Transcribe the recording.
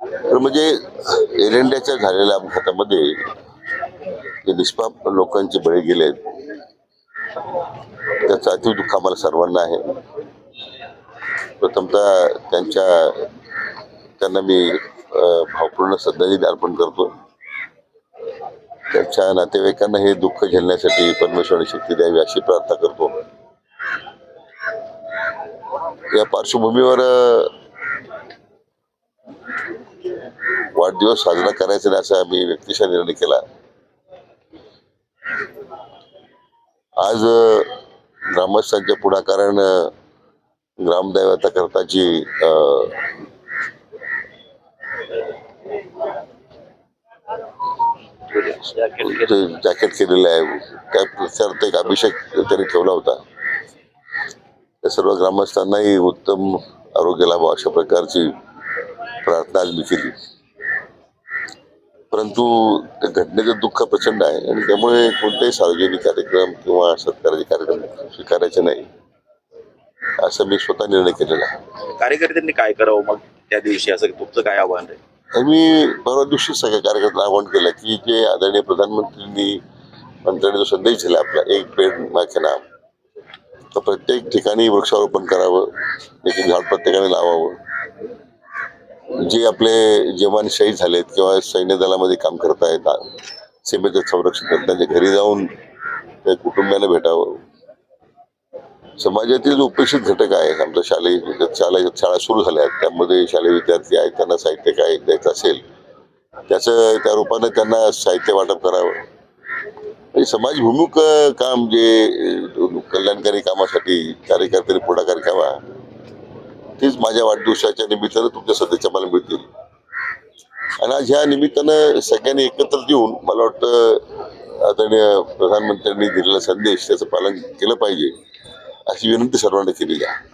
तर म्हणजे एरंड्याच्या झालेल्या अपघातामध्ये जे निष्पाप लोकांचे बळी गेलेत त्याचं अति दुःख आम्हाला सर्वांना आहे. प्रथमतः त्यांच्या त्यांना मी भावपूर्ण श्रद्धांजली अर्पण करतो. त्यांच्या नातेवाईकांना हे दुःख झेलण्यासाठी परमेश्वराने शक्ती द्यावी अशी प्रार्थना करतो. या पार्श्वभूमीवर दिवस साजरा करायचा नाही असा आम्ही व्यक्तिशा निर्णय केला. आज ग्रामस्थांच्या पुढाकारानं ग्रामदैवता करताची अं, ते जॅकेट केलेलं आहे. त्या प्रचारार्थ एक अभिषेक त्यांनी ठेवला होता. त्या सर्व ग्रामस्थांनाही उत्तम आरोग्य लाभावं अशा प्रकारची प्रार्थना आज मी केली. परंतु त्या घटनेचं दुःख प्रचंड आहे आणि त्यामुळे कोणतेही सार्वजनिक कार्यक्रम किंवा सत्काराचे कार्यक्रम स्वीकारायचे नाही. असं मी स्वतः निर्णय केलेला आहे. कार्यकर्त्यांनी काय करावं मग? त्या दिवशी असं तुमचं काय आव्हान आहे? मी परवा दिवशी सगळ्या कार्यकर्त्यांना आवाहन केलं की जे आदरणीय प्रधानमंत्र्यांनी मंत्र्यांनी जो संदेश दिला आपला एक पेड माखे नाम तर प्रत्येक ठिकाणी वृक्षारोपण करावं एक झाड प्रत्येकाने लावावं. जे आपले जवान शहीद झालेत किंवा सैन्य दलामध्ये काम करत आहेत सीमेचं संरक्षण करत त्यांच्या घरी जाऊन त्या कुटुंबियांना भेटावं. समाजातील जो उपेक्षित घटक आहे आमचा शालेय शाळा शाळा सुरू झाल्या आहेत त्यामध्ये शालेय विद्यार्थी आहेत त्यांना साहित्य काय द्यायचं असेल त्याचं त्या रूपाने त्यांना साहित्य वाटप करावं. आणि समाजभिमुख काम जे कल्याणकारी कामासाठी कार्यकर्त्यांनी पुढाकार घ्यावा तेच माझ्या वाढदिवसाच्या निमित्तानं तुमच्या सध्याच्या मला मिळतील. आणि आज ह्या निमित्तानं सगळ्यांनी एकत्र येऊन मला वाटतं आदरणीय प्रधानमंत्र्यांनी दिलेला संदेश त्याचं पालन केलं पाहिजे अशी विनंती सर्वांना केलेली आहे.